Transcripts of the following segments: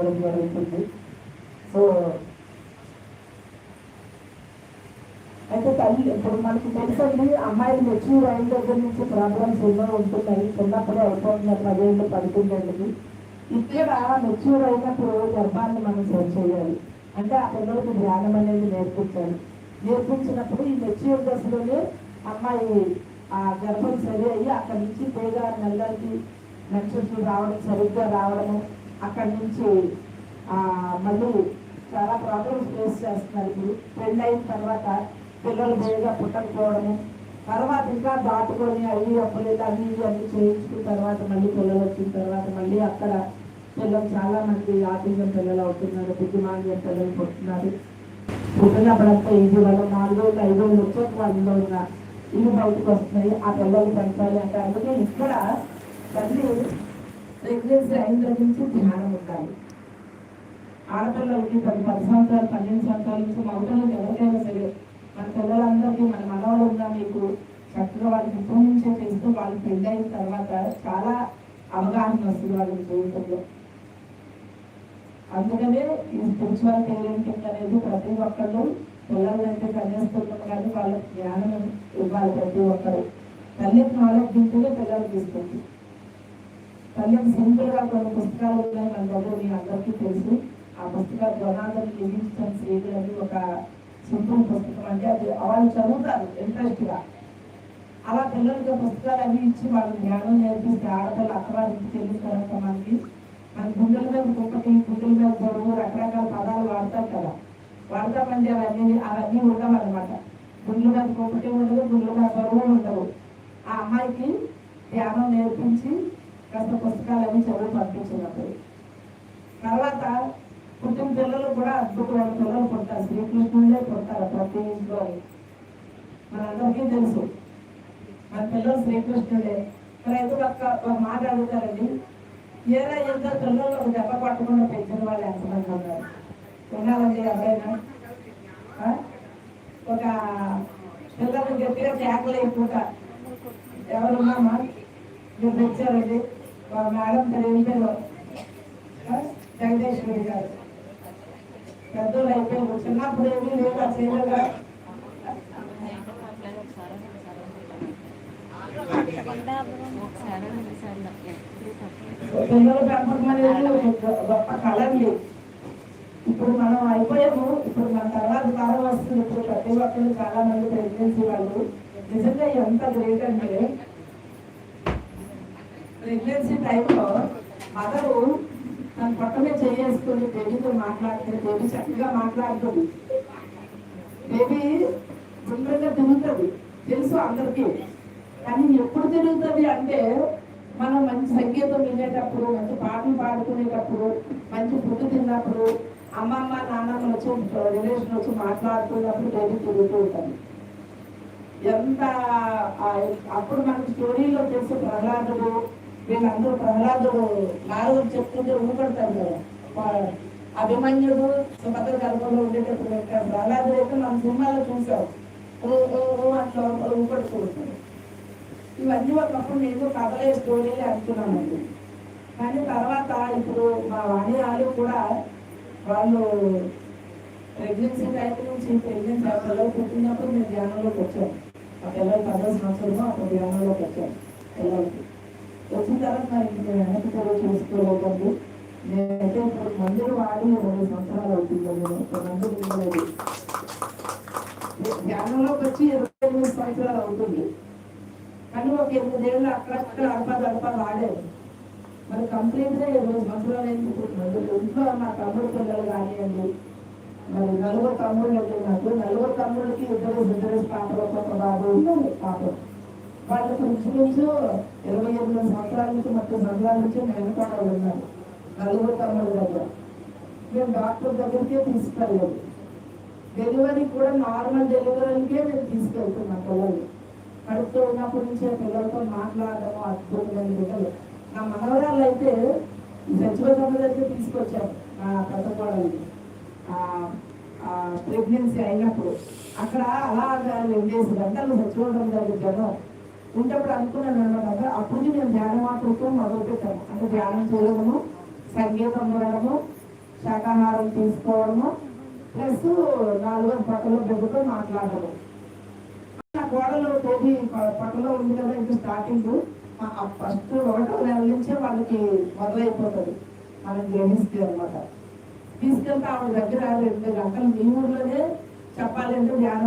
చెప్పడం జరుగుతుంది సో అయితే తల్లి ఇప్పుడు మనకి తెలుసండి అమ్మాయిలు మెచ్యూర్ అయిన దగ్గర నుంచి ప్రాబ్లమ్స్ ఎన్నో ఉంటున్నాయి. చిన్నప్పుడే అయిపోతున్నారు పదేళ్ళు పడుతుందండి ఇక్కడ మెచ్యూర్ అయినప్పుడు గర్భాన్ని మనం సెర్చ్ చేయాలి. అంటే ఆ పిల్లలకు ధ్యానం అనేది నేర్పించాలి. నేర్పించినప్పుడు ఈ మెచ్యూర్ దశలోనే అమ్మాయి ఆ గర్భం సరి అయ్యి అక్కడి నుంచి పేద నెలలకి నక్షత్రం రావడం సరిగ్గా రావడము అక్కడి నుంచి మళ్ళీ చాలా ప్రాబ్లమ్స్ ఫేస్ చేస్తున్నారు. ఇప్పుడు పెళ్ళి అయిన తర్వాత పిల్లలు బేగా పుట్టకపోవడము తర్వాత ఇంకా దాటుకొని అవి అప్పులేదు అవి అన్ని చేయించుకున్న తర్వాత మళ్ళీ పిల్లలు వచ్చిన తర్వాత మళ్ళీ అక్కడ పిల్లలు చాలా మంది ఆటిజం పిల్లలు అవుతున్నారు బుద్ధిమాంద్యం పిల్లలు పుట్టున్నారు పుట్టినప్పుడంతా ఇది వల్ల నాలుగు రోజులు ఐదు రోజులు వచ్చాక వాళ్ళలో ఉన్న ఇవి బయటకు వస్తున్నాయి. ఆ పిల్లలు పెంచాలి అంటే అందుకే ఇక్కడ తల్లి ప్రెగ్నెన్సీ అయిన దగ్గర నుంచి ధ్యానం ఉండాలి ఆడపిల్లలకి పది పది సంవత్సరాలు పన్నెండు సంవత్సరాల నుంచి మగపిల్లలకి ఎవరికైనా సరే మన పిల్లలందరికీ మన మనవాళ్ళు ఉన్నా మీకు చక్కగా వాళ్ళకి ఇప్పటి నుంచే చేస్తూ వాళ్ళు పెళ్ళి అయిన తర్వాత చాలా అవగాహన వస్తుంది వాళ్ళ జీవితంలో. అందుకనే ఈ స్పిరిచువల్ పేరెంటింగ్ అనేది ప్రతి ఒక్కళ్ళు పిల్లలైతే కన్యాస్తున్నాం కానీ వాళ్ళకి జ్ఞానం ఇవ్వాలి ప్రతి ఒక్కరు. తల్లికి నాలెడ్జ్ ఉంటేనే పిల్లలకి ఇస్తుంది. కళ్యాణ్ సింపుల్ కొన్ని పుస్తకాలు ఉన్నాయి మన దగ్గర మీ అందరికీ తెలుసు. ఆ పుస్తకాలు జనార్దన్ లివింగ్స్టన్ శ్రీధర్ అని ఒక సింపుల్ పుస్తకం అంటే అది వాళ్ళు చదువుతారు ఇంట్రెస్ట్గా అలా పిల్లలకి పుస్తకాలు అవి ఇచ్చి వాళ్ళు జ్ఞానం నేర్పిస్తే ఆడపిల్ల అక్కడ ఇంటికి వెళ్ళిన తర్వాత మనకి మన గుండెల మీద కుక్కటి గుండెల మీద గొడవ రకరకాల పదాలు వాడతారు కదా. వాడతామంటే అవన్నీ అవన్నీ ఉండవు అనమాట గుండెల మీద కుక్కటి ఉండదు గుండెల మీద బరువు ఉండవు ఆ అమ్మాయికి ధ్యానం నేర్పించి కాస్త పుస్తకాలు అవి చదువు పంపించినప్పుడు తర్వాత పుట్టిన పిల్లలు కూడా అద్భుతమైన పిల్లలు పుడతారు. శ్రీకృష్ణుడే పుడతారు ప్రతి ఇంట్లో. మనందరికీ తెలుసు. మన పిల్లలు శ్రీకృష్ణుడే. రైతు ఒక్క ఒక మాట అడుగుతారండి? ఏరా ఇద్దరు పిల్లలు ఒక దెబ్బ పట్టకుండా పెంచిన వాళ్ళు ఎంతమంది ఉన్నారు? ఉన్నారండి ఎవరైనా? ఒక పిల్లలు గట్టిగా కేకలు పూట ఎవరున్నామా? మీరు తెచ్చారండి? మా మేడం ప్రేమికలు. ఏం గారు. పెద్దలు అయిపోయారు చిన్నప్పుడు ఏమీ లేదు ఆ చేయగా పిల్లలు పెంపకం అనేది గొప్ప కళ ఇప్పుడు మనం అయిపోయాము ఇప్పుడు మన తర్వాత కాలం వస్తుంది. ఇప్పుడు ప్రతి ఒక్కరు చాలా మంది ప్రెగ్నెన్సీ వాళ్ళు. నిజంగా ఎంత గ్రేట్ అంటే ప్రెగ్నెన్సీ టైంలో మదరు తన పక్కనే చేసుకుని బేబీతో మాట్లాడితే బేబీ చక్కగా మాట్లాడుతుంది. బేబీ గుండ్రంగా తిరుగుతుంది. తెలుసు అందరికీ. కానీ ఎప్పుడు తిరుగుతుంది అంటే మనం మంచి సంగీతం వినేటప్పుడు మంచి పాటలు పాడుకునేటప్పుడు మంచి ఫుడ్ తిన్నప్పుడు అమ్మమ్మ నాన్నమ్మ వచ్చి రిలేషన్ వచ్చి మాట్లాడుతున్నప్పుడు బేబీ తిరుగుతూ ఉంటుంది. ఎంత అప్పుడు మనకు స్టోరీలో తెలిసి ప్రహ్లాదుడు వీళ్ళందరూ ప్రహ్లాదుడు నారదుడు చెప్తుంటే ఊపడతారు కదా. అభిమన్యుడు సుభద్ర గర్భంలో ఉండేటప్పుడు ఇక్కడ ప్రహ్లాదుడు అయితే మన సినిమాలో చూసాం ఓ ఓ ఓ అట్లా ఊపడుకుంటాడు ఇవన్నీ ఒకప్పుడు నేను కథలే స్టోరీలే అనుకున్నానండి కానీ తర్వాత ఇప్పుడు మా వాణియాలు కూడా వాళ్ళు ప్రెగ్నెన్సీ టైం నుంచి ప్రెగ్నెన్సీ ఆ పిల్లలు పుట్టినప్పుడు మేము ధ్యానంలోకి వచ్చాం. ఆ పిల్లలు పదో సంవత్సరము అప్పుడు ధ్యానంలోకి వచ్చాం. పిల్లలకి. వచ్చిన తర్వాత మరి ఇంక వెనక్కి కూడా చూసుకోలేదండి నేనైతే ఇప్పుడు మందులు వాడి రెండు సంవత్సరాలు అవుతుందండి నేను మందులు ఇవ్వలేదు ధ్యానంలోకి వచ్చి ఇరవై ఎనిమిది సంవత్సరాలు అవుతుంది. కానీ ఒక ఎనిమిదేళ్ళు అక్కడక్కడ అడప దడప వాడారు. మరి కంప్లీట్ ఇరవై సంవత్సరాలు మందులు ఇంట్లో నా తమ్ముడు పిల్లలు కానివ్వండి మరి నలుగురు తమ్ముళ్ళు నాకు నలుగురు తమ్ముళ్ళకి ఇద్దరు ఇద్దరు పాపలు ఒక బాబు పాపం. వాళ్ళకి ఇంచుమించు ఇరవై ఎనిమిది సంవత్సరాల నుంచి ముప్పై సంవత్సరాల నుంచి నేను ఉన్నారు. నలుగురు తమ్ముడు దగ్గర. మేము డాక్టర్ దగ్గరికే తీసుకెళ్ళలేదు. డెలివరీ కూడా నార్మల్ డెలివరీకే మేము తీసుకెళ్తున్నాం పిల్లలు కడుపుతో ఉన్నప్పటి నుంచే పిల్లలతో మాట్లాడడం అద్భుతమైన పిల్లలు. నా మనవరాలు అయితే సచివతమ్మ దగ్గర తీసుకొచ్చారు. నా పెద్ద కోడల్ని ప్రెగ్నెన్సీ అయినప్పుడు. అక్కడ అలాగా ఉండేసి గంటలు సచివతం దగ్గర జనం ఉంటప్పుడు అనుకున్నాను అనమాట అప్పుడు నేను ధ్యానం మాత్రం మొదలు అంటే ధ్యానం చేయడము సంగీతం వినడము శాకాహారం తీసుకోవడము ప్లస్ నాలుగు పక్కలో బొగ్గుతో మాట్లాడడం నా కోడలు తోటి పక్కలో ఉంది కదా ఇంకా స్టార్టింగ్ ఫస్ట్ ఒకటో నెల నుంచే వాళ్ళకి మొదలైపోతుంది. మనం గ్రహిస్తే అనమాట తీసుకెళ్తే ఆవిడ దగ్గర రెండు గంటలు మీ ఊర్లోనే చెప్పాలంటే ధ్యాన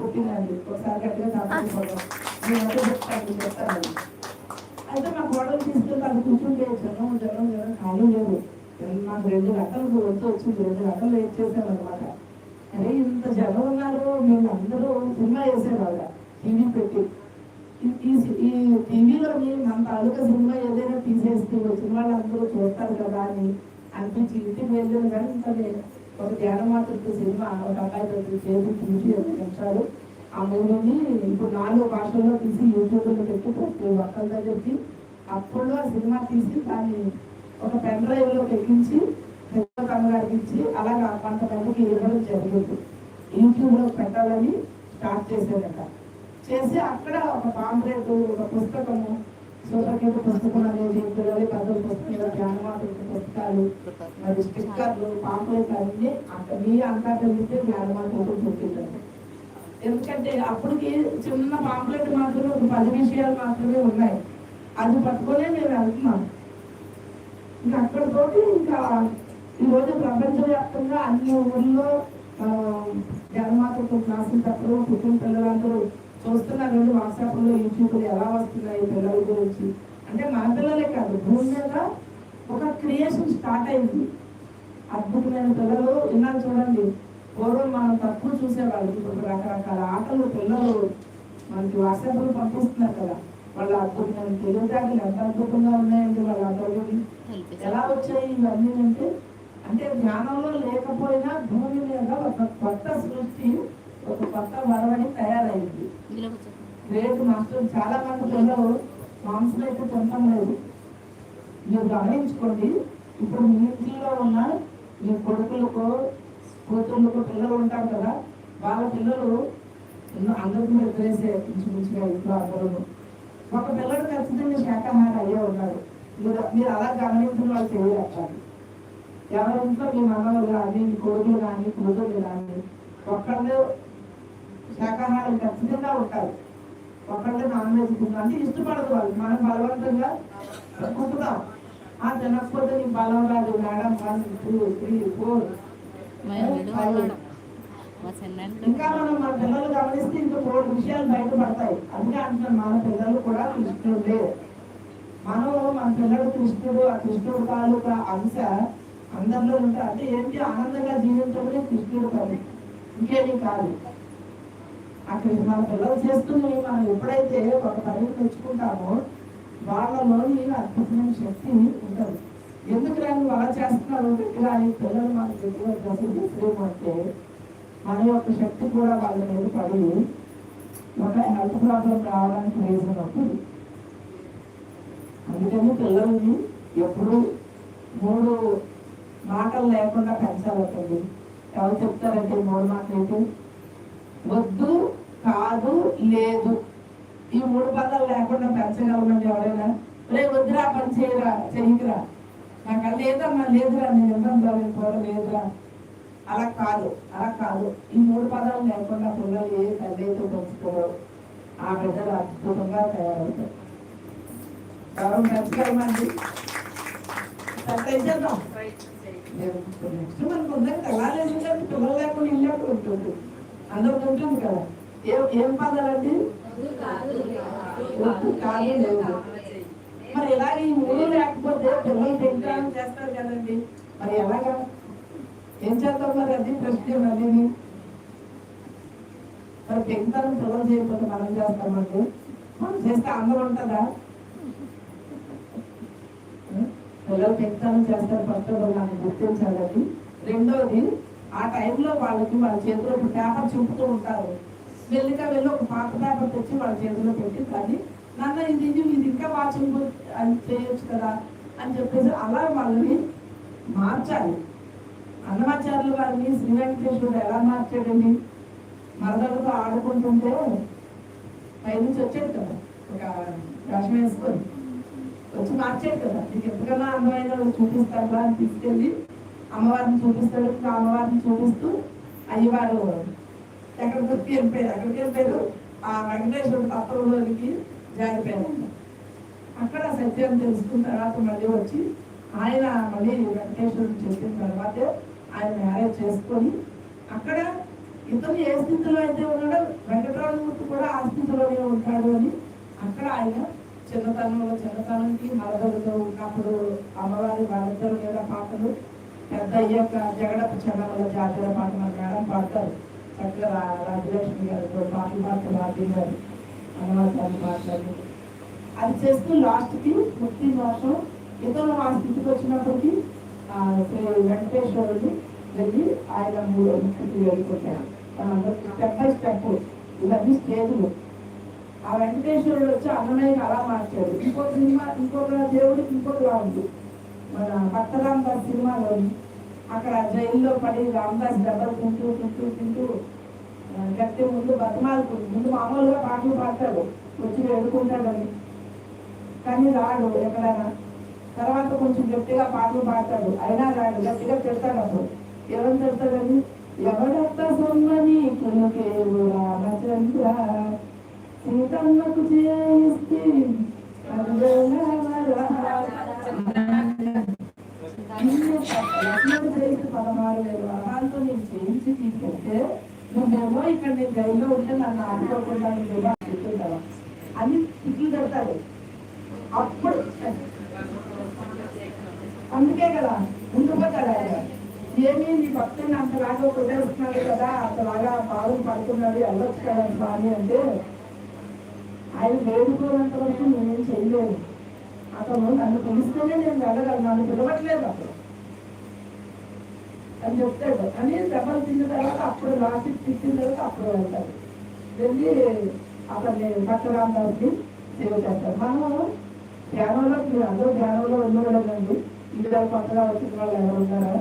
పుట్టిందండి. ఒకసారి గట్టిగా చెప్పకపోవడం నేను చెప్తాను చెప్తాను అయితే మా కోడలు తీసుకెళ్తే అది కూర్చుంటే జనం జనం జనం ఖాళీ లేదు నాకు రెండు గంటలకు వచ్చి వచ్చింది రెండు గంటలు వెయిట్ చేశాను అనమాట అరే ఇంత జనం ఉన్నారు మేము అందరూ సినిమా వేసేవాళ్ళ టీవీ పెట్టి ఈ- టీవీలో సి- మన తాలూకా సినిమా ఏదైనా తీసేస్తే వచ్చిన వాళ్ళందరూ చూస్తారు కదా అని అనిపించి ఇంటికి వెళ్ళాను కానీ ఇంకా ఒక ధ్యాన మాతృత్వ సినిమా ఒక అబ్బాయి దగ్గర చేసి చూసి ఐదు నిమిషాలు ఆ మూడుని ఇప్పుడు నాలుగు భాషల్లో తీసి యూట్యూబ్లో పెట్టి ప్రతి ఒక్కరి చెప్పి. అప్పుడు ఆ సినిమా తీసి దాన్ని ఒక పెన్ డ్రైవ్లో ఎక్కించి గారికి ఇచ్చి అలాగా కొంతమందికి ఇవ్వడం జరుగుతుంది యూట్యూబ్లో పెట్టాలని స్టార్ట్ చేసేదట చేసి అక్కడ ఒక పాంప్లెట్ ఒక పుస్తకము సూపర్కేట్ పుస్తకం అనేది పిల్లలు కథల పుస్తకాలు జ్ఞానమాత పుస్తకాలు మరి స్టిక్కర్లు పాంప్లెట్లు అన్నీ అక్కడ మీ అంతా కలిగితే జ్ఞానమాత పుట్టిందండి ఎందుకంటే అప్పటికి చిన్న పాంప్లెట్ మాత్రమే ఒక పది విషయాలు మాత్రమే ఉన్నాయి. అది పట్టుకొనే మేము వెళ్తున్నాం ఇంకా అక్కడితోటి ఇంకా ఈరోజు ప్రపంచవ్యాప్తంగా అన్ని ఊళ్ళో ఆ, క్లాసులు చెప్పడం కుటుంబ పిల్లలందరూ చూస్తున్నారు. వాట్సాప్లో యూట్యూబ్లు ఎలా వస్తున్నాయి పిల్లల గురించి. అంటే మన పిల్లలే కాదు భూమి మీద ఒక క్రియేషన్ స్టార్ట్ అయింది. అద్భుతమైన పిల్లలు విన్నాను చూడండి. పూర్వం మనం తక్కువ చూసేవాళ్ళు. ఇప్పుడు రకరకాల ఆటలు పిల్లలు మనకి వాట్సాప్లో పంపిస్తున్నారు కదా. వాళ్ళ అద్భుతమైన తెలివితేటలు ఎంత అద్భుతంగా ఉన్నాయండి వాళ్ళ ఆటలు. ఎలా వచ్చాయి ఇవన్నీ అంటే అంటే జ్ఞానంలో లేకపోయినా భూమి మీద ఒక కొత్త సృష్టి ఒక కొత్త వరవడి తయారైంది. గ్రేట్ మాస్టర్ చాలా మంది పిల్లలు మాంసం అయితే తినటం లేదు మీరు గమనించుకోండి. ఇప్పుడు మీ ఇంట్లో ఉన్న మీ కొడుకులకు కూతుర్లకు పిల్లలు ఉంటారు కదా వాళ్ళ పిల్లలు అందరికీ మీరు తెలిసే ఇంచుమించుగా ఇంట్లో అందరూ ఒక పిల్లడు ఖచ్చితంగా శాఖాహారం అయ్యే ఉన్నారు మీరు మీరు అలా గమనించిన వాళ్ళు చేయలేకపోతే ఎవరి ఇంట్లో మీ మనవలు కానీ మీ కొడుకులు కానీ కూతుర్లు కానీ ఒక్కళ్ళు శాఖాహారం ఖచ్చితంగా ఉంటారు. ఒకళ్ళు నాన్ వెజ్ తింటారు అంటే ఇష్టపడదు వాళ్ళు. మనం బలవంతంగా కుట్టుతాం ఆ తినకపోతే నీకు బలం రాదు. Madam one two three four ఇంకా మనం మన పిల్లలు గమనిస్తే ఇంకా మూడు విషయాలు బయటపడతాయి. అందుకే అంటున్నాను మన పిల్లలు కూడా కృష్ణుడే మనం మన పిల్లడు కృష్ణుడు ఆ కృష్ణుడు తాలూకా అంశ అందరిలో ఉంటా అంటే ఏంటి? ఆనందంగా జీవించడమే కృష్ణుడు పని. ఇంకేమీ కాదు. అక్కడ మన పిల్లలు చేస్తుంది మనం ఎప్పుడైతే ఒక పనిని తెచ్చుకుంటామో వాళ్ళలోని అద్భుతమైన శక్తి ఉంటుంది ఎందుకు రాని అలా చేస్తున్నారు గట్టిగా అని పిల్లలు మన గట్టిగా డ్రెస్సులు తీసుకురేమంటే మన యొక్క శక్తి కూడా వాళ్ళ మీద పడి ఒక హెల్త్ ప్రాబ్లం రావడానికి రీజన్ అవుతుంది అందుకని పిల్లల్ని ఎప్పుడు మూడు మాటలు లేకుండా పెంచాలండి ఎవరు చెప్తారంటే మూడు మాటలు అయితే వద్దు కాదు లేదు. ఈ మూడు పదాలు లేకుండా పెంచగలమండి ఎవరైనా? రే వద్దురా పని చేయరా చెయ్యరా నాకు లేదమ్మా లేదురా నేను ఇబ్బంది కూడా లేదురా. అలా కాదు అలా కాదు. ఈ మూడు పదాలు లేకుండా పిల్లలు ఏ తల్లి అయితే పెంచుతారో ఆ బిడ్డలు అద్భుతంగా తయారవుతారు. ఎవరు పెద్ద ఇచ్చేద్దాం నెక్స్ట్ మనకు ఉందని పిల్లలు లేకుండా ఇల్లు ఉంటుంది. అందరికి ఉంటుంది కదా. ఏం ఏం పదాలండి? కాదు లేదు. మరి ఇలాగ ఈ మూడు లేకపోతే పిల్లలు తింటారని చేస్తారు కదండి? మరి ఎలాగా? ఏం చేద్దాం మరి అది ప్రశ్న మరి మరి పెంచుతారం పిల్లలు చేయకపోతే మనం చేస్తామండి మనం చేస్తే అందరూ ఉంటుందా? పిల్లలు పెంచాలని చేస్తారు ఫస్ట్ వాళ్ళని గుర్తించాలని. రెండోది ఆ టైంలో వాళ్ళకి వాళ్ళ చేతిలో ఒక పేపర్ చూపుతూ ఉంటారు. మెల్లిగా వెళ్ళి ఒక పాత పేపర్ తెచ్చి వాళ్ళ చేతిలో పెట్టి కానీ నాన్న ఇది మీరు ఇంకా బాగా చూపు అని చేయొచ్చు కదా అని చెప్పేసి అలా వాళ్ళని మార్చాలి. అన్నమాచార్యులు వారిని శ్రీ వెంకటేశ్వరుడు ఎలా మార్చాడండి? మరదలతో ఆడుకుంటుంటే పైనుంచి వచ్చాడు కదా ఒక వేషం వేసుకొని వచ్చి మార్చాడు కదా నీకు ఎంతకన్నా అందమైన చూపిస్తారా అని తీసుకెళ్ళి అమ్మవారిని చూపిస్తాడు ఇంకా అమ్మవారిని చూపిస్తూ అయ్యవారు ఎక్కడికి వెళ్ళిపోయారు. ఎక్కడికి వెళ్ళిపోయారు? ఆ వెంకటేశ్వరుడు తత్వంలోనికి జారిపోయారు అక్కడ సత్యం తెలుసుకున్న తర్వాత మళ్ళీ వచ్చి ఆయన మళ్ళీ వెంకటేశ్వరుడు చెప్పిన తర్వాత ఆయన మ్యారేజ్ చేసుకొని అక్కడ ఇతను ఏ స్థితిలో అయితే ఉన్నాడో వెంకటరామమూర్తి కూడా ఆ స్థితిలోనే ఉంటాడు అని అక్కడ ఆయన చిన్నతనంలో చిన్నతనంకి మరదలతో ఉన్నప్పుడు అమ్మవారి వారిద్దరు మీద పాటలు పెద్ద అయ్యాక జగడప చెన్నమల జాతర పాట మన మేడం పాడతారు. చక్కగా రాజలక్ష్మి గారితో పాటలు పాటలు రాజీ గారు అమ్మవారి తల్లి అది చేస్తూ లాస్ట్కి ముక్తి మోసం ఇతరులు ఆ స్థితికి వచ్చినప్పటికీ శ్రీ వెంకటేశ్వరుడు వెళ్ళి ఆయన మూడు ముక్తికి వెళ్ళిపోతాడు స్టెప్ బై స్టెప్ ఇవన్నీ స్టేజ్లు. ఆ వెంకటేశ్వరుడు వచ్చి అన్నమయ్యకి అలా మార్చాడు. ఇంకో సినిమా ఇంకొక దేవుడికి ఇంకొకలా ఉంది మన భక్త రామదాస్ సినిమాలో అక్కడ జైల్లో పడి రామదాస్ దెబ్బలు తింటూ తింటూ తింటూ ఆ, ముందు బతమాలకు ముందు మామూలుగా పాటలు పాడతాడు వచ్చి అని కానీ రాడు ఎక్కడైనా. తర్వాత కొంచెం గట్టిగా పాటలు పాడతాడు. అయినా రాడు గట్టిగా తిడతాడు అసలు ఎవరు తిడతాడని ఎవడత్త సొమ్మని కులకేవు రామచంద్ర సీతమ్మకు చేయిస్తే పదహారు వేలు వరహాలతో నేను చేయించి తీసుకొస్తే నువ్వేమో ఇక్కడ నేను గైడ్లో ఉంటే నన్ను ఆడుకోకుండా నువ్వేమో అన్ని అని తిట్లు పెడతాడు అప్పుడు అందుకే కదా ఉండిపోతాడు ఆయన? ఏమీ నీ భక్తుని అంతలాగా వదిలేస్తున్నాడు కదా అంతలాగా పాదం పడుతున్నాడు వెళ్ళొచ్చు కదా స్వామి అంటే ఆయన వేడుకోనంత వరకు నేనేం చేయలేదు. అతను నన్ను పిలిస్తేనే నేను వెళ్ళగలను నన్ను పిలవట్లేదు అప్పుడు. అని చెప్తాడు అని దెబ్బలు తిన్న తర్వాత అప్పుడు లాస్ట్ తిట్టిన తర్వాత అప్పుడు వెళ్తాడు వెళ్ళి అతన్ని భక్తరామదాస్ని సేవ చేస్తారు. మనము ధ్యానంలో మీరు అందరూ ధ్యానంలో ఉండకూడదండి ఇందులో కొత్తగా వచ్చిన వాళ్ళు ఎవరు ఉన్నారా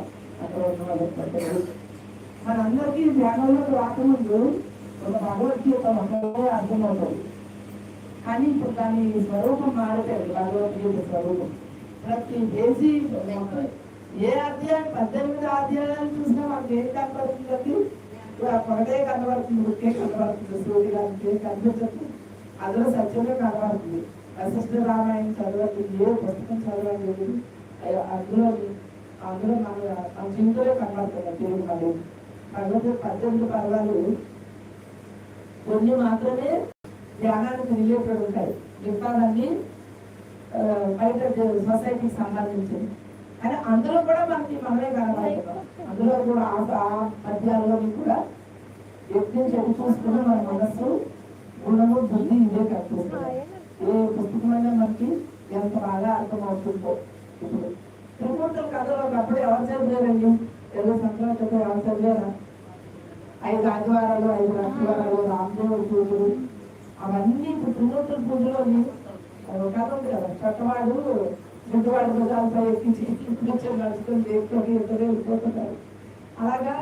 అక్కడ ఉన్న వాళ్ళు మనందరికీ ధ్యానంలోకి రాకముందు ఒక భగవద్గీత ఒకటే అర్థమవుతుంది. కానీ ఇప్పుడు దాని స్వరూపం మారిపోయింది. భగవద్గీత స్వరూపం. ప్రతి దేశీ ఏ అధ్యాయం? పద్దెనిమిది అధ్యాయాలు చూసినా మనకి ఏం కనపడుతుంది ఒకటే కనబడుతుంది ఒకే కనబడుతుంది సూర్యుడు గారికి కనిపించదు. అందులో సత్యంగా కనబడుతుంది. వశిష్ఠ రామాయణం చదవండి ఏ పుస్తకం చదవండి అందులో అందులో మన మన జీవితంలో కనబడుతుంది తెలుగు మరి భగవద్గీత పద్దెనిమిది పర్వాలు. కొన్ని మాత్రమే ధ్యానానికి రిలేటెడ్ ఉంటాయి. మిగతాదన్నీ బయట సొసైటీకి సంబంధించింది. కానీ అందులో కూడా మనకి మనమే కనబడుతున్నాం. అందులో కూడా ఆ ఆ పద్యాల్లో కూడా యజ్ఞం చెడు చూసుకుని మన మనస్సు గుణము బుద్ధి ఇదే కనిపిస్తుంది. ఏ పుస్తకమైనా మనకి ఎంత బాగా అర్థమవుతుందో ఇప్పుడు. త్రిమూర్తుల కథలో ఒకప్పుడు ఎవరు చదివారండి? ఏదో సంక్రాంతి ఎవరు చదివారా? ఐదు ఆదివారాలు ఐదు లక్షవారాలు రామదేవుడి పూజలు అవన్నీ ఇప్పుడు త్రిమూర్తుల పూజలో కథ ఉంది కదా. చట్టవాడు గుడ్డవాడు భుజాలపై ఎక్కించి కూర్చొని నడుచుకొని ఇద్దరు వెళ్ళిపోతున్నారు అలాగా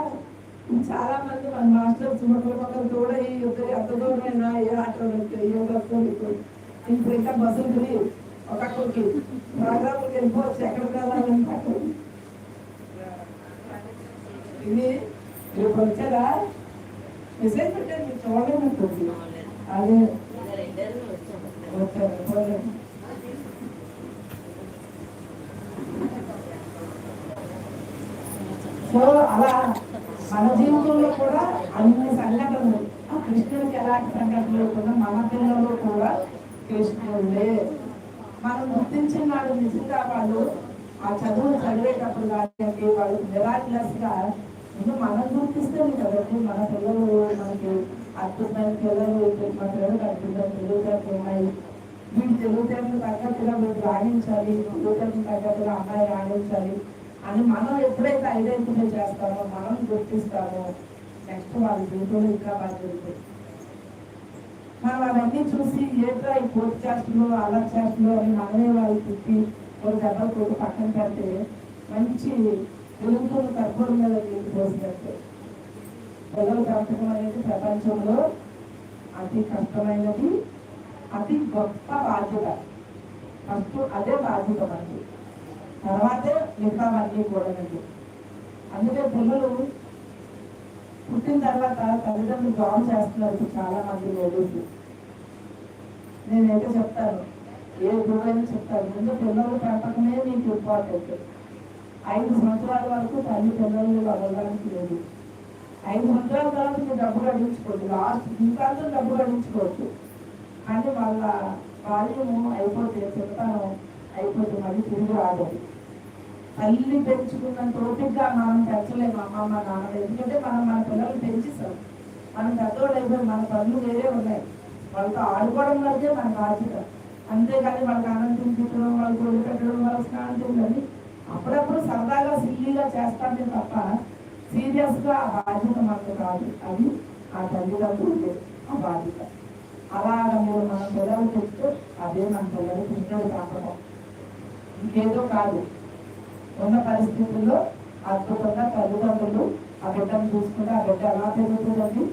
చాలా మంది మన మాస్టర్స్ ఒకరి ఒకరు కూడా ఈ ఇద్దరు ఎంత దూరమైనా ఏ ఆటో ఏ వస్తువులు ఇప్పుడు? ఇంకా బస్సులు ఫ్రీ ఒక్కొక్కరికి ప్రోగ్రామ్కి వెళ్ళిపోవచ్చు. ఎక్కడికి వెళ్ళాలని పక్కన ఇది రేపు వచ్చారా మెసేజ్ పెట్టారు మీరు చూడలేనట్టుంది. అదే. వచ్చారు. సో అలా మన జీవితంలో కూడా అన్ని సంఘటనలు ఆ కృష్ణుడికి ఎలాంటి సంఘటనలు కూడా మన పిల్లలు కూడా కృష్ణుడే. మనం గుర్తించిన నాడు నిజంగా వాళ్ళు ఆ చదువులు చదివేటప్పుడు కానివ్వండి వాళ్ళు మిరాక్లెస్గా ముందు మనం గుర్తిస్తేనే కదండి మన పిల్లలు మనకి అద్భుతమైన పిల్లలు మన పిల్లలు అద్భుతం తెలివితేటలు ఉన్నాయి. వీళ్ళు తెలివితేటలు తగ్గట్టుగా మీరు రాణించాలి తెలివితేటలు తగ్గట్టుగా అమ్మాయి రాణించాలి. అని మనం ఎప్పుడైతే ఐడెంటిఫై చేస్తామో మనం గుర్తిస్తామో నెక్స్ట్ వాళ్ళ జీవితంలో ఇంకా బాగా జరుగుతుంది. మనం అవన్నీ చూసి ఏంటో ఈ కోర్టు చేస్తులు అలా చేస్తుందో అని మనమే వాళ్ళు తిప్పి ఒక దెబ్బలు కొట్టి పక్కన పెడితే మంచి తెలుగుతో కర్పూరం మీద నీళ్ళు పోసినట్టు. పిల్లలు పెంపకం అనేది ప్రపంచంలో అతి కష్టమైనది అతి గొప్ప బాధ్యత. ఫస్ట్ అదే బాధ్యత మనకి. తర్వాతే మిగతావన్నీ కూడా అందుకే పిల్లలు పుట్టిన తర్వాత తల్లిదండ్రులు జాబ్ చేస్తున్నారు చాలా మంది లేడీస్. నేనైతే చెప్తాను ఏ గురువైనా చెప్తాను ముందు పిల్లలు పెంపకమే నీకు ఇంపార్టెంట్ ఐదు సంవత్సరాల వరకు తల్లి పిల్లల్ని వదలడానికి లేదు. ఐదు సంవత్సరాల తర్వాత మీరు డబ్బు గడించుకోవచ్చు లాస్ట్ జీవితాంతం డబ్బు గడించుకోవచ్చు కానీ వాళ్ళ బాల్యము అయిపోతే చెప్తాను అయిపోతే మళ్ళీ తిరిగి రాదు. తల్లిని పెంచుకున్నంత ఓపికగా మనం పెంచలేము అమ్మ మా నాన్న. ఎందుకంటే మనం మన పిల్లల్ని పెంచేసాం మనం పెద్దవాళ్ళు అయిపోయి మన పనులు వేరే ఉన్నాయి. వాళ్ళతో ఆడుకోవడం వరకే మన బాధ్యత. అంతేకాని వాళ్ళకి ఆనందం తిట్టడం వాళ్ళకి ఒళ్ళు పెట్టడం వాళ్ళ స్నానం ఉందని అప్పుడప్పుడు సరదాగా సిల్లీగా చేస్తామే తప్ప సీరియస్గా ఆ బాధ్యత మనకు కాదు అది ఆ తల్లిదండ్రులకి ఆ బాధ్యత. అలాగ మీరు మన పిల్లలు పెడితే అదే మన పిల్లలు కృష్ణుడు కాపడం ఇంకేదో కాదు. ఉన్న పరిస్థితుల్లో అద్భుతంగా తల్లిదండ్రులు ఆ బిడ్డను చూసుకుంటే ఆ బిడ్డ ఎలా పెరుగుతుందండి?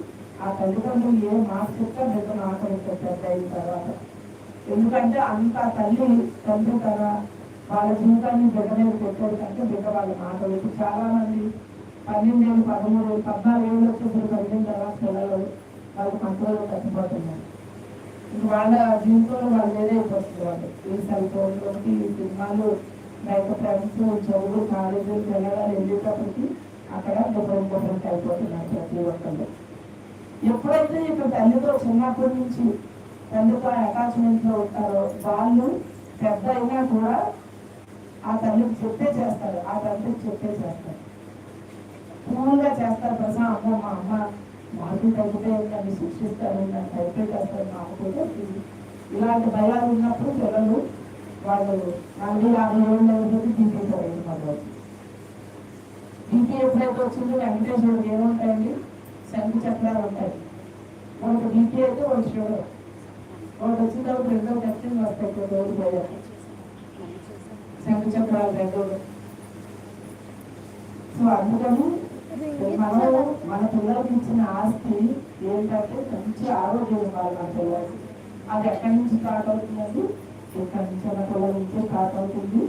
ఆ తల్లిదండ్రులు ఏ మాట చెప్తే ఆ బిడ్డను ఆకలిస్తారు పెద్ద అయిన తర్వాత. ఎందుకంటే అంత తల్లి తండ్రి తన వాళ్ళ జీవితాన్ని బిడ్డ మీద పెట్టారు కంటే బిడ్డ వాళ్ళ మాట ఇప్పుడు చాలా మంది పన్నెండు ఏళ్ళు పదమూడు పద్నాలుగు ఏళ్ళు వచ్చేసరికి పదిహేను తర్వాత పిల్లలు వాళ్ళకి మంత్రులు కట్టుబడుతున్నారు ఇంక వాళ్ళ జీవితంలో వాళ్ళు వేరే అయిపోతుంది వాళ్ళు ఈ సెల్ ఫోన్లోకి ఈ సినిమాలు బయట ఫ్రెండ్స్ చదువు కాలేజీలు వెళ్ళగాలి వెళ్ళేటప్పటికి అక్కడ డిఫరెంట్ డిఫరెంట్ అయిపోతున్నారు ప్రతి ఒక్కళ్ళు. ఎప్పుడైతే ఇక్కడ తల్లితో చిన్నప్పటి నుంచి తల్లితో అటాచ్మెంట్లో ఉంటారో వాళ్ళు పెద్ద అయినా కూడా ఆ తల్లికి చెప్పే చేస్తారు ఆ తండ్రికి చెప్పే చేస్తారు. పూర్ణంగా చేస్తారు ప్రసా అమ్మ మా అమ్మ మాకు తగ్గితే నన్ను శిక్షిస్తారు నన్ను తగ్గితే చేస్తారు మా అమ్మ కూడా ఇలాంటి భయాలు ఉన్నప్పుడు పిల్లలు వాళ్ళు నలభై యాభై ఏళ్ళు అయిపోతే బీపీ పోయింది మన బీపీ ఎప్పుడైతే వచ్చిందో వెంకటేశ్వరుడు ఏముంటాయండి శంకు చక్రాలు ఉంటాయి ఒకటి బీపీ అయితే ఒకటి షుగర్ ఒకటి వచ్చిన తర్వాత రెండో టెస్టింగ్ వస్తాయి కొన్ని రోజులు పోయాక శంకు చక్రాలు రెండో సో అందుకని మనం మన పిల్లలకి ఇచ్చిన ఆస్తి ఏంటంటే మంచి ఆరోగ్యం ఇవ్వాలి మన పిల్లలకి అది ఎక్కడి నుంచి స్టార్ట్ అవుతుందండి ఇక్కడ నుంచి పిల్లల నుంచే స్టార్ట్ అవుతుంది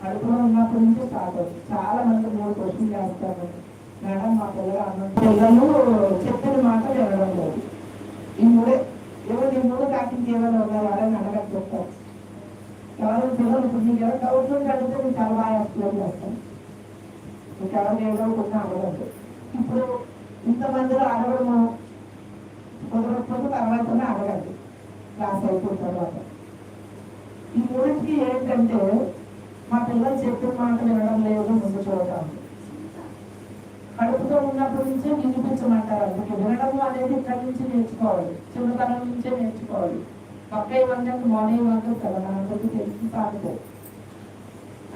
కడుపులో ఉన్నప్పటి నుంచే స్టార్ట్ అవుతుంది. చాలా మంది మూడు క్వశ్చన్ చేస్తారు. మేడం మా పిల్లలు అన్నం పిల్లలు చెప్పిన మాట వినడం లేదు. ఈ మూడే ఎవరు ఈ మూడు ప్యాకింగ్ ఏమైనా ఉన్నారు వాళ్ళని అడగక చెప్తారు ఎవరైనా పిల్లలు ఇప్పుడు మీకు ఎవరు డౌట్ ఉంటే అడిగితే మీకు చాలా బాగా ఎక్స్ప్లెయిన్ చేస్తాను మీకు ఎవరు ఏ డౌట్ ఉన్నా అడగద్దు. ఇప్పుడు ఇంతమందిలో అడగడము కుదరకపోతే తర్వాత అడగద్దు. క్లాస్ అయిపోయిన తర్వాత. ఈ మూడింటికి ఏంటంటే మా పిల్లలు చెప్పిన మాటలు వినడం లేదు ముందు చూడటం కడుపుతో ఉన్నప్పటి నుంచే వినిపించమంటారు. అందుకే వినడం అనేది ఇక్కడి నుంచి నేర్చుకోవాలి. చిన్నతనం నుంచే నేర్చుకోవాలి. మొక్క వందకు మార్నింగ్ వందకు కదా మనందరికీ తెలిసి సాగుతూ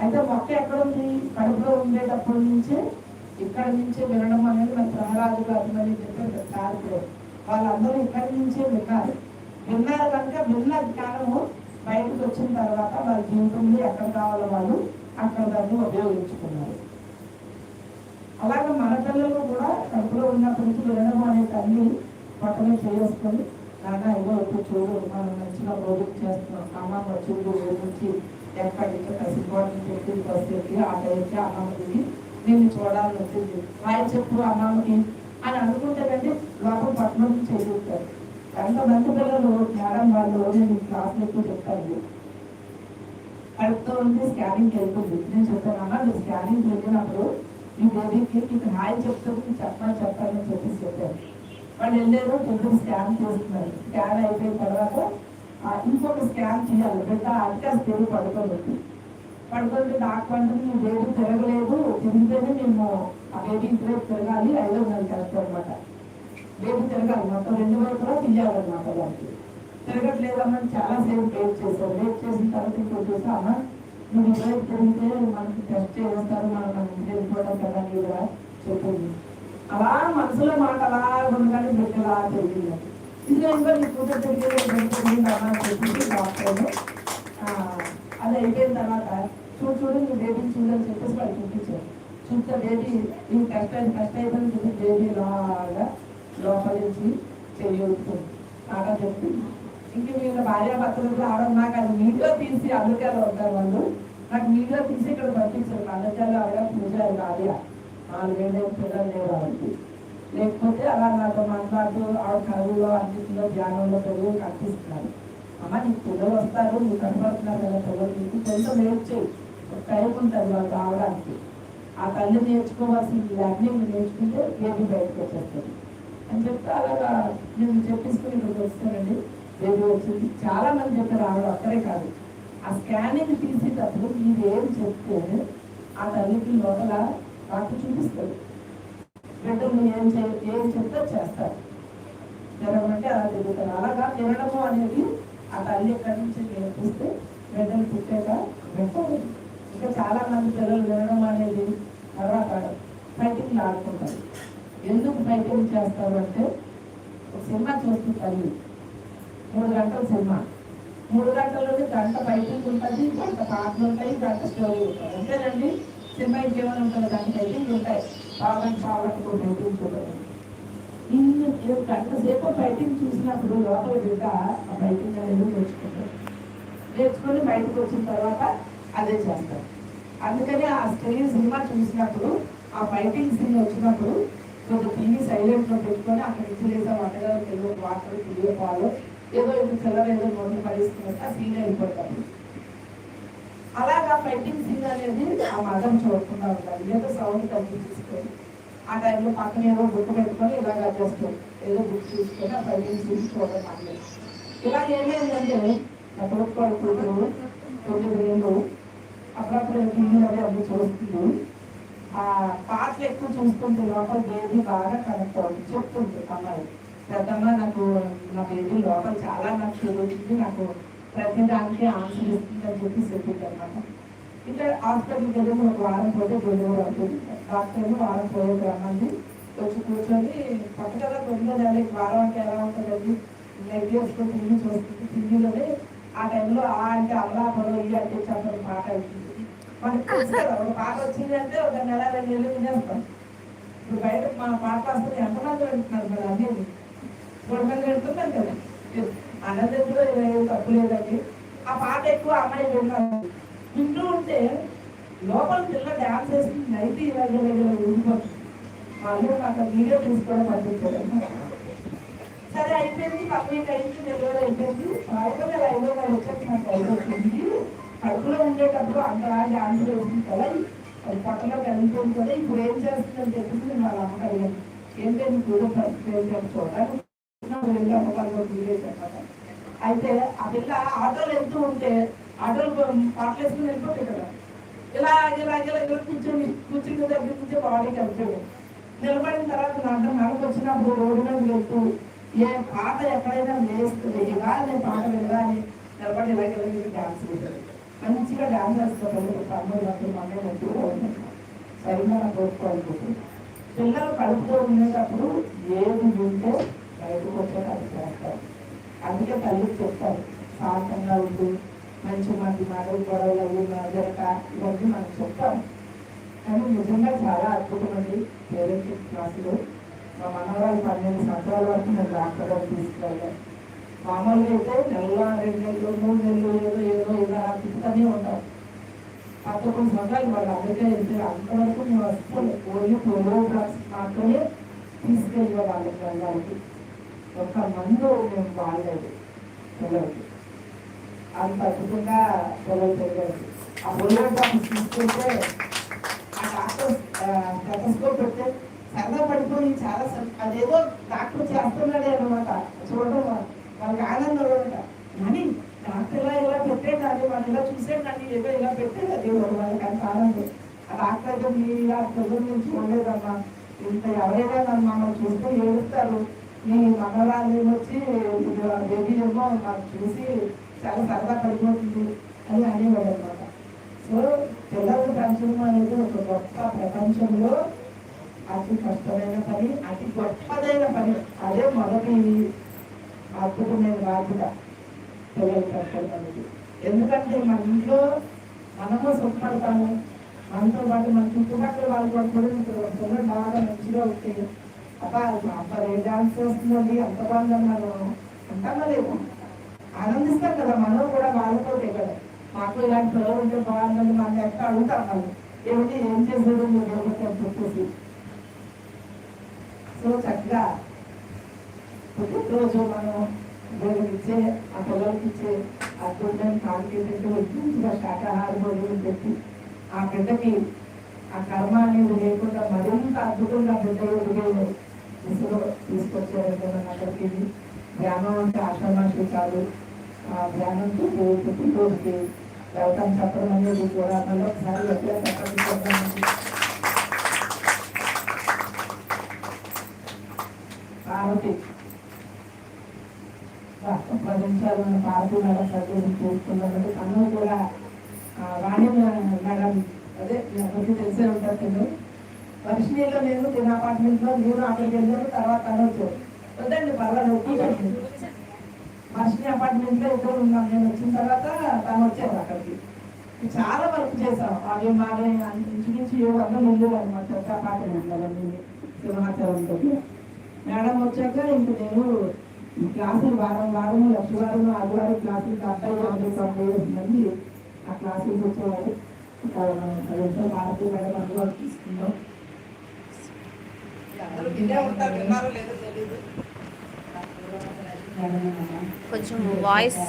అయితే మొక్క ఎక్కడ ఉంది కడుపులో ఉండేటప్పటి నుంచే ఇక్కడ నుంచే వినడం అనేది మన ప్రహ్లాదు గారు అని చెప్పారు సాగుతూ వాళ్ళందరూ ఇక్కడి నుంచే విన్నారు విన్నారు కనుక విన్న జ్ఞానము బయటకు వచ్చిన తర్వాత వాళ్ళ జీవితంలో ఎక్కడ కావాలో వాళ్ళు అక్కడ దాన్ని ఉపయోగించుకున్నారు. అలాగే మన పిల్లలు కూడా కడుపులో ఉన్నప్పటికీ వినడం అనే తల్లి పక్కనే చేసుకొని నాన్న ఏదో ఇప్పుడు చూడు మనం మంచిగా రోజులు చేస్తున్నాం. అమ్మమ్మ చూడు ఊరి నుంచి ఎక్కడి నుంచి కసిపోవడం నుంచి ఎక్కి బస్సు ఎక్కి ఆటో నేను చూడాలని వచ్చింది. ఆయన చెప్పు అమ్మమ్మకి అని అనుకుంటే కంటే లోపల పట్టణం నుంచి కొంతమంది పిల్లలు మేడం వాళ్ళు నేను క్లాస్ ఎక్కువ చెప్తాను కడుపుతో ఉంది స్కానింగ్ వెళ్తుంది నేను చెప్తాను నువ్వు స్కానింగ్ వెళ్ళినప్పుడు ఈ బేబీకి నీకు హాయ్ చెప్తుంది చెప్పాలి చెప్పాలని చెప్పేసి చెప్పారు. వాళ్ళు వెళ్ళారు పొద్దున స్కాన్ చేస్తున్నారు. స్కాన్ అయిపోయిన తర్వాత ఇంకొక స్కాన్ చేయాలి. బిడ్డ అడ్కాస్ తిరిగి పడుకోబెట్టి పడుకుంటే డాక్టర్ అంటే నీ బేబీ తిరగలేదు. తిరిగితేనే మేము ఆ బేబీ రేపు తిరగాలి. ఐదో నెలకి వెళ్తాం అనమాట. రేపు తిరగాలి మొత్తం రెండు వైపులా తీయాలన్నమాట దానికి తిరగట్లేదమ్మా చాలా సేపు వెయిట్ చేశారు. వెయిట్ చేసిన తర్వాత ఇంకో చూసా అమ్మ నువ్వు ఇటువైపు తిరిగితే మనకి టెస్ట్ చేస్తారు మనం మన ఇంటికి వెళ్ళిపోవడం కదా నీవు చెప్పింది. అలా మనసులో మాట అలా ఉండగానే బిడ్డ అలా తిరిగింది. ఇందులో ఇంకా నీ కూత తిరిగేది బిడ్డ తిరిగింది అమ్మా అని డాక్టర్ అది అయిపోయిన తర్వాత చూడు చూడు నీ బేబీని చూడని చెప్పేసి వాళ్ళు చూపించారు చూస్తే బేబీ నీకు కష్టం కష్టం అయిపోయింది బేబీ నుంచి చెయ్యుతుంది ఆట ఇంక మీరు భార్య భర్తలు నాకు అది వీడియో తీసి అందుకే ఉంటారు వాళ్ళు. నాకు మీలో తీసి ఇక్కడ పంపించారు. అందరికీ ఆవిడ పూజారు భార్య. నాలుగేళ్ళ పిల్లలు లేవు ఆవిడకి లేకపోతే అలా నాతో మాట్లాడుతూ ఆ కరువులో అన్నింటిలో ధ్యానంలో పిల్లలు కనిపిస్తున్నారు. అమ్మ నీకు పిల్లలు వస్తారు. నువ్వు కనపడుతున్నారు కదా పిల్లలు. నీకు కొంచెం వెయిట్ ఒక టైం ఉంటుంది వాళ్ళు రావడానికి ఆ తల్లి నేర్చుకోవాల్సిన లర్నింగ్ నేర్చుకుంటే ఏది బయటకు వచ్చేస్తుంది? అని చెప్తే అలాగా నేను చెప్పిస్తూ ఇక్కడికి వస్తానండి. బేబీ వచ్చింది. చాలా మంది చెప్పారు ఆవిడ ఒక్కరే కాదు. ఆ స్కానింగ్ తీసేటప్పుడు మీరు ఏం చెప్తే ఆ తల్లికి లోపల డాక్టర్ చూపిస్తారు. బిడ్డలు ఏం చే ఏం చెప్తే చేస్తారు. తిరగమంటే అలా తిరుగుతారు. అలాగా తినడము అనేది ఆ తల్లి ఎక్కడి నుంచి నేర్పిస్తే బిడ్డలు పుట్టాక పెట్టాలి ఇంకా చాలా మంది పిల్లలు వినడం అనేది తర్వాత ఫైటింగ్ ఆడుకుంటారు. ఎందుకు ఫైటింగ్ చేస్తారు అంటే ఒక సినిమా చూస్తుంది తల్లి. మూడు గంటల సినిమా. మూడు గంటల్లోనే గంట ఫైటింగ్ ఉంటుంది గంట పాటలు ఉంటాయి గంట స్టోరీ ఉంటుంది. అంతేనండి సినిమా ఇంకేమైనా ఉంటుంది గంట ఫైటింగ్ ఉంటాయి. పావుగంట పావుగంట కూడా ఫైటింగ్ ఇన్ని గంట సేపు ఫైటింగ్ చూసినప్పుడు లోపల బిడ్డ ఆ ఫైటింగ్ అనేది నేర్చుకుంటారు నేర్చుకొని బయటకు వచ్చిన తర్వాత అదే చేస్తారు. అందుకని ఆ స్క్రీన్ సినిమా చూసినప్పుడు ఆ ఫైటింగ్ సీన్ వచ్చినప్పుడు ఒక టీవీ సైలెంట్లో పెట్టుకొని అక్కడ నుంచి లేదా ఏదో వాటర్ టీవీ పాలు ఏదో ఏదో చిల్లర ఏదో నోటి పడిస్తున్నట్టు ఆ సీన్ వెళ్ళిపోతారు అలాగా ఫైటింగ్ సీన్ అనేది ఆ మదం చూడకుండా ఉంటారు ఏదో సౌండ్ తగ్గించుకొని ఆ టైంలో పక్కన ఏదో బుక్ పెట్టుకొని ఇలాగా చేస్తారు ఏదో బుక్ చూసుకొని ఆ ఫైటింగ్ సీన్ చూడడం మానేది ఇలా ఏమైందంటే ఎప్పుడు కొడుకు తొమ్మిది ఏళ్ళు అప్పుడప్పుడు టీవీ అవి అవి చూస్తుంది ఆ పాటలు ఎక్కువ చూస్తుంటే లోపల బేబీ బాగా కనెక్ట్ అవుతుంది చెప్తుంది అమ్మాయి. పెద్దమ్మ నాకు నా బేబీ లోపల చాలా నాకు చదువుతుంది నాకు ప్రతి దానికి ఆన్సర్ ఇస్తుంది అని చెప్పి చెప్పింది అనమాట ఇట్లా హాస్పిటల్కి వెళ్ళి ఒక వారం పోతే డెలివరీ అవుతుంది. డాక్టర్లు వారం పోయే రమ్మంది వచ్చి కూర్చొని పక్క కదా వారం అంటే ఎలా ఉంటుందండి? నెగ్ వేసుకొని టీవీ చూస్తుంది టీవీలోనే ఆ టైంలో ఆ అంటే అల్లా పొలం ఈ అంటే చెప్పని పాట అవుతుంది. మనకు ఒక పాట వచ్చిందంటే ఒక నెల రెండు నెలలు వినేస్తాం ఇప్పుడు బయట మన పాట వస్తుంది ఎంతమంది వెళ్తున్నారు మరి అనేది మూడు మంది వెళ్తున్నాం కదా అన్నదెందులో ఏం తప్పు లేదండి ఆ పాట ఎక్కువ అమ్మాయి విన్నారు వింటూ ఉంటే లోపల పిల్ల డ్యాన్స్ వేసి నైట్ దగ్గర ఊరుకోవచ్చు వాళ్ళు నాకు వీడియో తీసుకోవడం పంపించారు సరే అయిపోయింది కంప్లీట్ అయింది డెలివరీ అయిపోయింది అయిపోయి ఐదో నెల వచ్చేసి నాకు ఐదో వచ్చింది కడుపులో ఉండేటప్పుడు అంతలాంటి డాన్స్ వేసింది కదా. అది పక్కన వెళ్ళిపోయింది కదా ఇప్పుడు ఏం చేస్తుందని చెప్పేసి వాళ్ళ అమ్మకి అడిగాను ఏంటంటే నీకు ఏదో పరిస్థితి ఏంటి అని చూడాలి అమ్మగారు వీడియోస్ అనమాట అయితే ఆ పిల్ల ఆటోలు వెళ్తూ ఉంటే ఆటోలు పాటలేసుకుని వెళ్ళిపోతాయి కదా. ఇలా ఇలా ఇలా ఇలా కూర్చొని కూర్చుని దగ్గర నుంచి బాడీకి వెళ్తాడు నిలబడిన తర్వాత నాకు నాకు వచ్చినప్పుడు రోడ్డు మీద వెళ్తూ ఏ పాట ఎక్కడైనా వేస్తుంది ఇలా నేను పాట వెళ్ళాలి నిలబడి ఇలా ఇలా డాన్స్ వేశాడు మంచిగా డాన్స్ వేస్తాడు తమ్ముడు మమ్మీ మంచిగా సరిగ్గా నాకు కోరుకోవాలి పిల్లలు కడుపుతో ఉండేటప్పుడు ఏది ఉంటే బయటకు వచ్చే అది చేస్తారు అందుకే తల్లికి చెప్తారు శాంతంగా ఉండు మంచి మంది మాటలు గొడవలు అవి జరక ఇవన్నీ మనం చెప్తాం కానీ నిజంగా చాలా అద్భుతమండి పేరెంట్స్ క్లాసులు. మా మనవరాలు పన్నెండు సంవత్సరాల వరకు నేను డాక్టర్ గారు తీసుకెళ్ళాను మామూలుగా అయితే నెల రెండు నెలలు మూడు నెలలు ఏదో ఏదో ఇలా తిప్పుతూనే ఉంటాం కొన్ని సంవత్సరాలు వాళ్ళు అమెరికా వెళ్తే అంతవరకు మేము వస్తాం ఓన్లీ పోలియో డ్రగ్స్ మాత్రమే తీసుకెళ్ళే వాళ్ళకి వెళ్ళడానికి ఒక మందు మేము వాడలేదు పిల్లలకి అంత అద్భుతంగా పిల్లలు పెరిగారు ఆ పోలియో డ్రగ్స్ తీసుకెళ్తే ఆ డాక్టర్ స్టెటస్కోప్ పెడితే సరదా పడిపోయి చాలా అదేదో డాక్టర్ చేస్తున్నాడే అనమాట చూడడం వాళ్ళకి ఆనందం అనమాట కానీ డాక్టర్ ఇలా పెట్టే కాదు వాళ్ళు ఇలా చూసేదాన్ని ఏదో ఇలా పెట్టేది అది వాళ్ళకి అంత ఆనందం. ఆ డాక్టర్ మీరు ఇలా ప్రజలు నుంచి ఉండేదమ్మా ఇంత ఎవరైనా నన్ను మమ్మల్ని చూస్తే ఏడుస్తారు. మీ మగవాళ్ళు వచ్చి బేబీ ఏమో నాకు చూసి చాలా సరదా పడిపోతుంది అని అనేవాడు అనమాట సో పిల్లల పెంచడం అనేది ఒక గొప్ప ప్రపంచంలో అతి కష్టమైన పని అతి గొప్పదైన పని. అదే మొదటి అద్భుతమైన బాధ్యత పిల్లల పెంచడం అనేది ఎందుకంటే మన ఇంట్లో మనము సుఖపడతాము. మనతో పాటు మన చుట్టుపక్కల వాళ్ళు కూడా కూడా పిల్లలు బాగా మంచిగా ఉంటే అబ్బా మా ఏ డాన్స్ చేస్తుందండి అంత బాగుందన్నారు అంటామా లేదు ఆనందిస్తాం కదా మనం కూడా వాళ్ళతోటే కదా. మాకు ఇలాంటి పిల్లలు ఉంటే బాగుందని మనం ఎక్కడ అడుగుతాం వాళ్ళు ఏమిటి ఏం చేసేది మీరు అని చెప్పేసి. సో చక్కగా ప్రతిరోజు మనం దేవుడికి ఇచ్చే ఆ పిల్లలకి ఇచ్చే అద్భుతమైన కాంతితో మంచిగా శాకాహార పెట్టి ఆ బిడ్డకి ఆ కర్మ అనేది లేకుండా మరింత అద్భుతంగా బిడ్డ ఎదిగే దిశలో తీసుకొచ్చారంటే మన అందరికీ. ధ్యానం అంటే ఆశ్రమానికి కాదు ఆ ధ్యానంతో పుట్టినరోజుకి వెళ్తాం చెప్పడం అనేది కూడా మళ్ళీ ఒకసారి ఎట్లా చెప్పండి పార్వతి పది నిమిషాలు మన పార్వతి మేడం సర్జరీ చూసుకున్నామంటే తను కూడా వాణి మేడం అదే ఎవరికి తెలిసే ఉంటారు తను. వర్షిణిలో నేను తిన అపార్ట్మెంట్లో నేను అక్కడికి వెళ్ళాను తర్వాత అనొచ్చు వద్దండి పర్వాలేదు కూర్చోండి వర్షిణి అపార్ట్మెంట్లో ఇద్దరు ఉన్నాం. నేను వచ్చిన తర్వాత తను వచ్చారు అక్కడికి. చాలా వర్క్ చేసాం అవి మావి ఇంచుమించు ఏడు వందలు ఇల్లు అనమాట అపార్ట్మెంట్లో సింహాచలంతో మేడం వచ్చాక ఇంక నేను క్లాసులు వారం వారం లక్ష వారం ఆదివారం క్లాసులు ఐదు మంది ఆ క్లాసులకు వచ్చేవారు ఎంతో భారతీయ మేడం అందుబాటు తీసుకున్నాం. కొంచెం వాయిస్